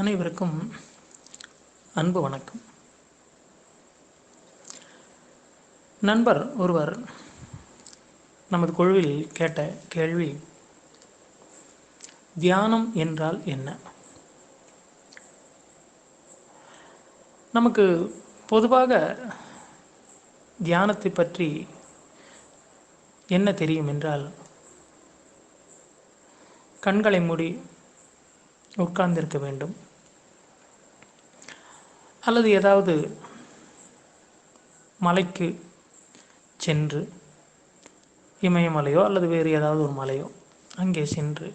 அனைவருக்கும் அன்பு வணக்கம். நண்பர் ஒருவர் நமது குழுவில் கேட்ட கேள்வி தியானம் என்றால் என்ன? நமக்கு பொதுவாக தியானத்தை பற்றி என்ன தெரியும் என்றால் கண்களை மூடி உட்கார்ந்திருக்க வேண்டும். அல்லது ஏதாவது மலைக்கு சென்று இமயமலையோ அல்லது வேறு ஏதாவது ஒரு மலையோ அங்கே சென்று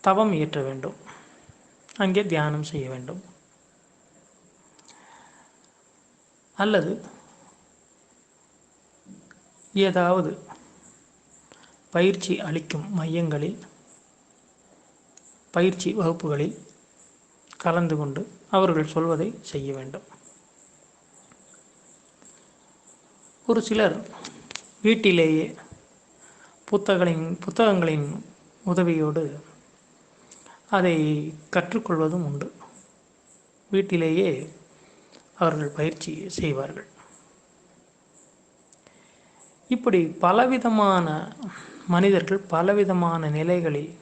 தவம் இயற்ற வேண்டும். அங்கே தியானம் செய்ய வேண்டும். அல்லது ஏதாவது பயிற்சி அளிக்கும் மையங்களில் பயிற்சி வகுப்புகளில் கலந்து கொண்டு அவர்கள் சொல்வதை செய்ய வேண்டும். ஒரு சிலர் வீட்டிலேயே புத்தகங்களின் புத்தகங்களின் உதவியோடு அதை கற்றுக்கொள்வதும் உண்டு. வீட்டிலேயே அவர்கள் பயிற்சி செய்வார்கள். இப்படி பலவிதமான மனிதர்கள் பலவிதமான நிலைகளில்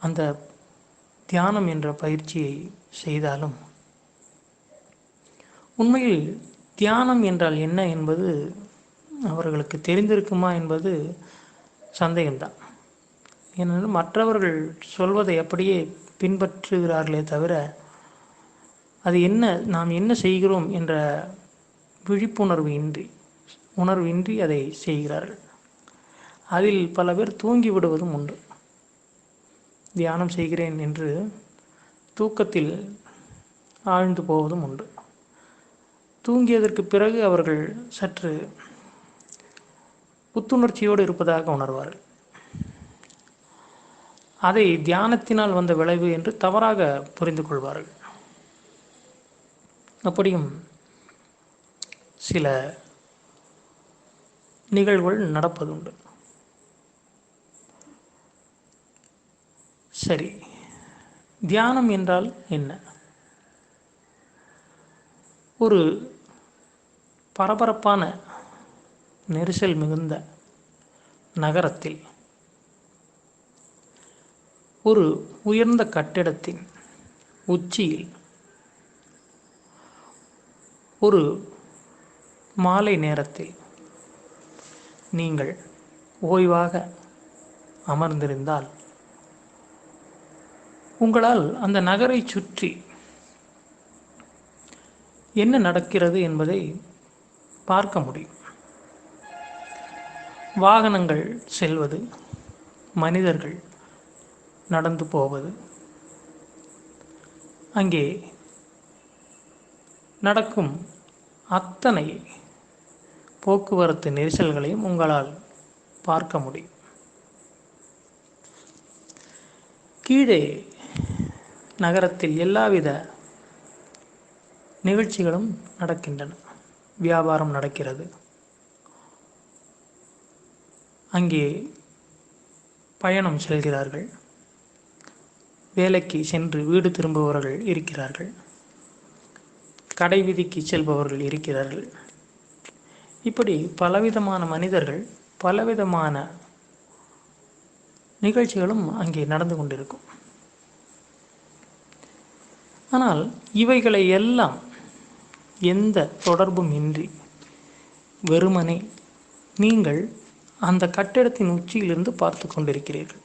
அந்த தியானம் என்ற பயிற்சியை செய்தாலும். உண்மையில் தியானம் என்றால் என்ன என்பது அவர்களுக்கு தெரிந்திருக்குமா என்பது சந்தேகம்தான். ஏனென்றால் மற்றவர்கள் சொல்வதை அப்படியே பின்பற்றுகிறார்களே தவிர அது என்ன நாம் என்ன செய்கிறோம் என்ற விழிப்புணர்வு இன்றி உணர்வு இன்றி அதை செய்கிறார்கள். அதில் பல பேர் தூங்கி விடுவதும் உண்டு. தியானம் செய்கிறேன் என்று தூக்கத்தில் ஆழ்ந்து போவதும் உண்டு. தூங்கியதற்கு பிறகு அவர்கள் சற்று புத்துணர்ச்சியோடு இருப்பதாக உணர்வார்கள். அதை தியானத்தினால் வந்த விளைவு என்று தவறாக புரிந்து கொள்வார்கள். அப்படியும் சில நிகழ்வுகள் நடப்பதுண்டு. சரி. தியானம் என்றால் என்ன? ஒரு பரபரப்பான நெரிசல் மிகுந்த நகரத்தில் ஒரு உயர்ந்த கட்டிடத்தின் உச்சியில் ஒரு மாலை நேரத்தில் நீங்கள் ஓய்வாக அமர்ந்திருந்தால் உங்களால் அந்த நகரை சுற்றி என்ன நடக்கிறது என்பதை பார்க்க முடியும். வாகனங்கள் செல்வது மனிதர்கள் நடந்து போவது அங்கே நடக்கும் அத்தனை போக்குவரத்து நெரிசல்களையும் உங்களால் பார்க்க முடியும். கீழே நகரத்தில் எல்லாவித நிகழ்ச்சிகளும் நடக்கின்றன. வியாபாரம் நடக்கிறது. அங்கே பயணம் செல்கிறார்கள். வேலைக்கு சென்று வீடு திரும்புபவர்கள் இருக்கிறார்கள். கடை விதிக்கு செல்பவர்கள் இருக்கிறார்கள். இப்படி பலவிதமான மனிதர்கள் பலவிதமான நிகழ்ச்சிகளும் அங்கே நடந்து கொண்டிருக்கும். ஆனால் இவைகளை எல்லாம் எந்த தொடர்பும் இன்றி வெறுமனே நீங்கள் அந்த கட்டிடத்தின் உச்சியிலிருந்து பார்த்து கொண்டிருக்கிறீர்கள்.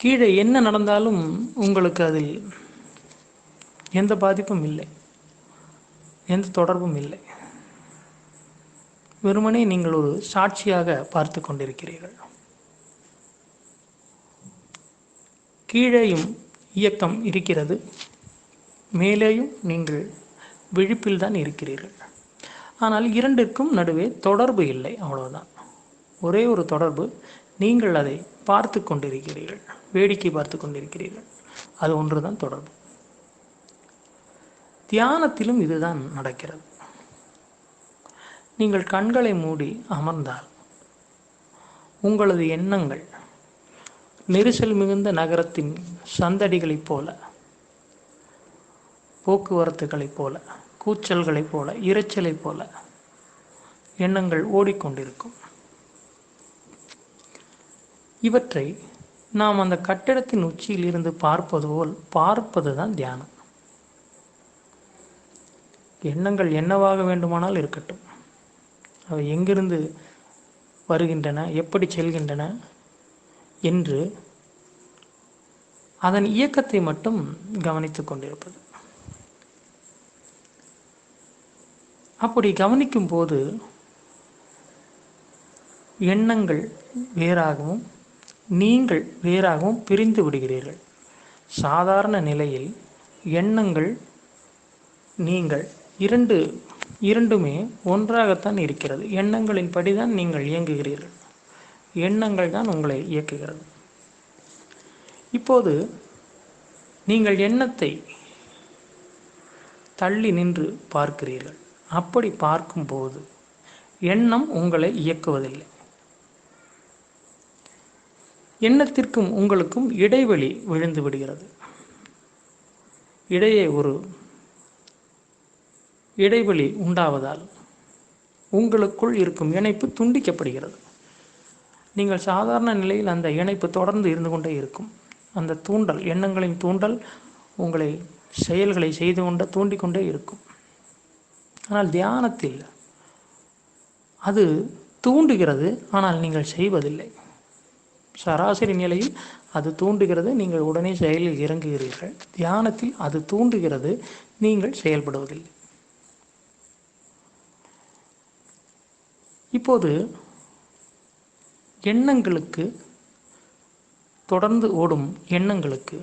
கீழே என்ன நடந்தாலும் உங்களுக்கு அதில் எந்த பாதிப்பும் இல்லை எந்த தொடர்பும் இல்லை. வெறுமனே நீங்கள் ஒரு சாட்சியாக பார்த்து கொண்டிருக்கிறீர்கள். கீழேயும் இயக்கம் இருக்கிறது. மேலேயும் நீங்கள் விழிப்பில் தான் இருக்கிறீர்கள். ஆனால் இரண்டிற்கும் நடுவே தொடர்பு இல்லை. அவ்வளவுதான். ஒரே ஒரு தொடர்பு நீங்கள் அதை பார்த்து கொண்டிருக்கிறீர்கள். வேடிக்கை பார்த்து கொண்டிருக்கிறீர்கள். அது ஒன்று தான் தொடர்பு. தியானத்திலும் இதுதான் நடக்கிறது. நீங்கள் கண்களை மூடி அமர்ந்தால் உங்களது எண்ணங்கள் நெரிசல் மிகுந்த நகரத்தின் சந்தடிகளைப் போல போக்குவரத்துகளைப் போல கூச்சல்களைப் போல இரைச்சலைப் போல எண்ணங்கள் ஓடிக்கொண்டிருக்கும். இவற்றை நாம் அந்த கட்டிடத்தின் உச்சியில் இருந்து பார்ப்பது போல் பார்ப்பது தான் தியானம். எண்ணங்கள் என்னவாக வேண்டுமானால் இருக்கட்டும். அவை எங்கிருந்து வருகின்றன எப்படி செல்கின்றன என்று அதன் இயக்கத்தை மட்டும் கவனித்துக் கொண்டிருப்பது. அப்படி கவனிக்கும் போது எண்ணங்கள் வேறாகவும் நீங்கள் வேறாகவும் பிரிந்து விடுகிறீர்கள். சாதாரண நிலையில் எண்ணங்கள் நீங்கள் இரண்டு இரண்டுமே ஒன்றாகத்தான் இருக்கிறது. எண்ணங்களின் படிதான் நீங்கள் இயங்குகிறீர்கள். எண்ணங்கள் தான் உங்களை இயக்குகிறது. இப்போது நீங்கள் எண்ணத்தை தள்ளி நின்று பார்க்கிறீர்கள். அப்படி பார்க்கும்போது எண்ணம் உங்களை இயக்குவதில்லை. எண்ணத்திற்கும் உங்களுக்கும் இடைவெளி விழுந்து விடுகிறது. இடையே ஒரு இடைவெளி உண்டாவதால் உங்களுக்குள் இருக்கும் இணைப்பு துண்டிக்கப்படுகிறது. நீங்கள் சாதாரண நிலையில் அந்த இணைப்பு தொடர்ந்து இருந்து கொண்டே இருக்கும். அந்த தூண்டல் எண்ணங்களின் தூண்டல் உங்களை செயல்களை செய்து கொண்ட தூண்டிக்கொண்டே இருக்கும். ஆனால் தியானத்தில் அது தூண்டுகிறது ஆனால் நீங்கள் செய்வதில்லை. சராசரி நிலையில் அது தூண்டுகிறது நீங்கள் உடனே செயலில் இறங்குகிறீர்கள். தியானத்தில் அது தூண்டுகிறது நீங்கள் செயல்படுவதில்லை. இப்போது எண்ணங்களுக்கு தொடர்ந்து ஓடும் எண்ணங்களுக்கு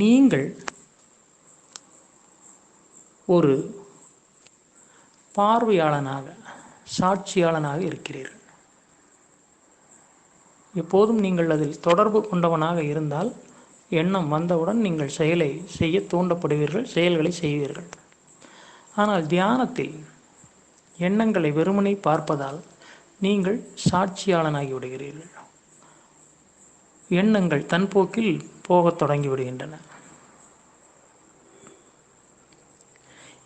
நீங்கள் ஒரு பார்வையாளனாக சாட்சியாளனாக இருக்கிறீர்கள். எப்போதும் நீங்கள் அதில் தொடர்பு கொண்டவனாக இருந்தால் எண்ணம் வந்தவுடன் நீங்கள் செயலை செய்ய தூண்டப்படுவீர்கள் செயல்களை செய்வீர்கள். ஆனால் தியானத்தில் எண்ணங்களை வெறுமனை பார்ப்பதால் நீங்கள் சாட்சியாளனாகி விடுகிறீர்கள். எண்ணங்கள் தன் போக்கில் போகத் தொடங்கி விடுகின்றன.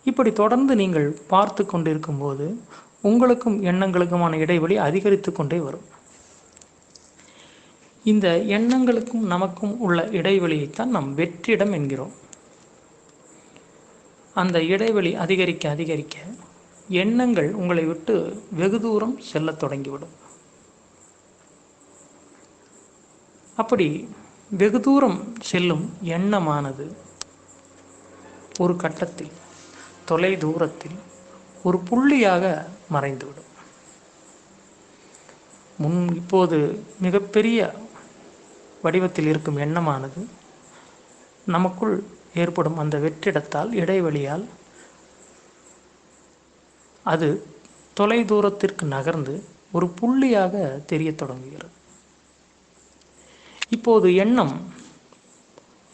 இப்படி தொடர்ந்து நீங்கள் பார்த்து கொண்டிருக்கும் போது உங்களுக்கும் எண்ணங்களுக்குமான இடைவெளி அதிகரித்து கொண்டே வரும். இந்த எண்ணங்களுக்கும் நமக்கும் உள்ள இடைவெளியைத்தான் நாம் வெற்றிடம் என்கிறோம். அந்த இடைவெளி அதிகரிக்க அதிகரிக்க எண்ணங்கள் உங்களை விட்டு வெகு தூரம் செல்லத் தொடங்கிவிடும். அப்படி வெகு தூரம் செல்லும் எண்ணமானது ஒரு கட்டத்தில் தொலை தூரத்தில் ஒரு புள்ளியாக மறைந்துவிடும். முன் இப்போது மிகப்பெரிய வடிவத்தில் இருக்கும் எண்ணமானது நமக்குள் ஏற்படும் அந்த வெற்றிடத்தால் இடைவெளியால் அது தொலை தூரத்திற்கு நகர்ந்து ஒரு புள்ளியாக தெரியத் தொடங்குகிறது. இப்போது எண்ணம்.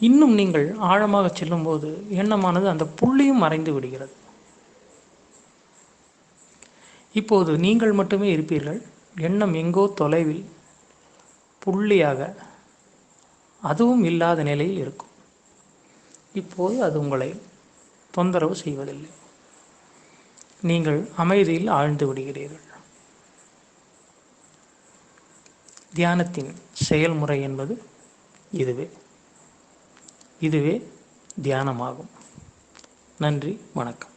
இன்னும் நீங்கள் ஆழமாக செல்லும்போது எண்ணமானது அந்த புள்ளியும் மறைந்து விடுகிறது. இப்போது நீங்கள் மட்டுமே இருப்பீர்கள். எண்ணம் எங்கோ தொலைவில் புள்ளியாக அதுவும் இல்லாத நிலையில் இருக்கும். இப்போது அது உங்களை தொந்தரவு செய்வதில்லை. நீங்கள் அமைதியில் ஆழ்ந்து விடுகிறீர்கள். தியானத்தின் செயல்முறை என்பது இதுவே. இதுவே தியானமாகும். நன்றி வணக்கம்.